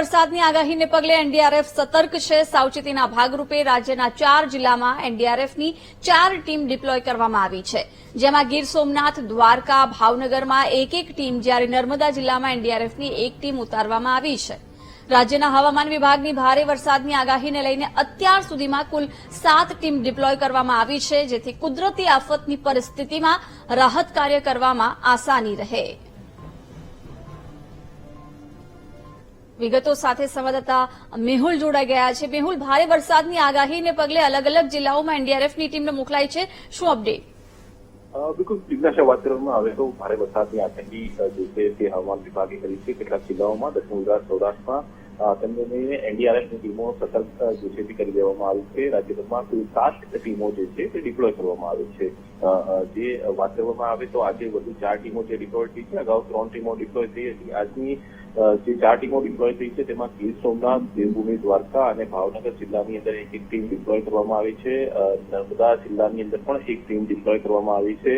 વરસાદની આગાહીને પગલે એનડીઆરએફ સતર્ક છે. સાવચેતીના ભાગરૂપે રાજ્યના ચાર જિલ્લામાં એનડીઆરએફની ચાર ટીમ ડિપ્લોય કરવામાં આવી છે. જેમાં ગીર સોમનાથ, દ્વારકા, ભાવનગરમાં એક એક ટીમ જ્યારે નર્મદા જિલ્લામાં એનડીઆરએફની એક ટીમ ઉતારવામાં આવી છે. રાજ્યના હવામાન વિભાગની ભારે વરસાદની આગાહીને લઈને અત્યાર સુધીમાં કુલ સાત ટીમ ડિપ્લોય કરવામાં આવી છે, જેથી કુદરતી આફતની પરિસ્થિતિમાં રાહત કાર્ય કરવામાં આસાની રહે. વિગતો સાથે સંવાદદાતા મેહુલ જોડાઈ ગયા છે. મેહુલ, ભારે વરસાદની આગાહીને પગલે અલગ અલગ જિલ્લાઓમાં એનડીઆરએફની ટીમને મોકલાઈ છે. શું અપડેટ? બિલકુલ જિજ્ઞાસા વાત કરવામાં આવે તો ભારે વરસાદની આગાહી જે છે તે હવામાન વિભાગે કરી છે. કેટલાક જિલ્લાઓમાં દક્ષિણ ગુજરાત, સૌરાષ્ટ્રમાં તેમને એનડીઆરએફની ટીમો સતર્ક જે છે તે કરી દેવામાં આવી છે. રાજ્યભરમાં કુલ સાત ટીમો જે છે તે ડિપ્લોય કરવામાં આવી છે. જે વાત કરવામાં આવે તો આજે વધુ ચાર ટીમો જે ડિપ્લોય થઈ છે. અગાઉ ત્રણ ટીમો ડિપ્લોય થઈ હતી. આજની જે ચાર ટીમો ડિપ્લોય થઈ છે, તેમાં ગીર સોમનાથ, દેવભૂમિ, દ્વારકા અને ભાવનગર જિલ્લાની અંદર એક એક ટીમ ડિપ્લોય કરવામાં આવી છે. નર્મદા જિલ્લાની અંદર પણ એક ટીમ ડિપ્લોય કરવામાં આવી છે.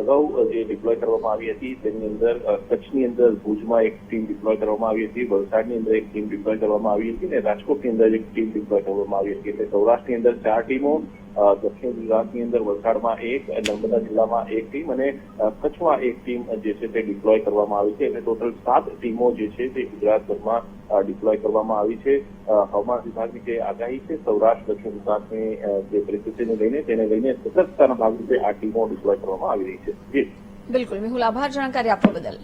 અગાઉ જે ડિપ્લોય કરવામાં આવી હતી, તેની અંદર કચ્છની અંદર ભુજમાં એક ટીમ ડિપ્લોય કરવામાં આવી હતી, વલસાડની અંદર એક ટીમ ડિપ્લોય કરવામાં આવી હતી અને રાજકોટની અંદર એક ટીમ ડિપ્લોય કરવામાં આવી હતી. એટલે સૌરાષ્ટ્રની અંદર ચાર ટીમો દક્ષિણ ગુજરાતની અંદર વલસાડમાં એક, નર્મદા જિલ્લામાં એક ટીમ અને કચ્છમાં એક ટીમ જે છે તે ડિપ્લોય કરવામાં આવી છે. એટલે ટોટલ સાત ટીમો જે છે તે ગુજરાતભરમાં ડિપ્લોય કરવામાં આવી છે. હવામાન વિભાગની જે આગાહી છે, સૌરાષ્ટ્ર, દક્ષિણ ગુજરાતની જે પરિસ્થિતિને લઈને તેને લઈને સતર્કતાના ભાગરૂપે આ ટીમો ડિપ્લોય કરવામાં આવી રહી છે. બિલકુલ. મેહુલ, આભાર. જાણકારી આપવા બદલ.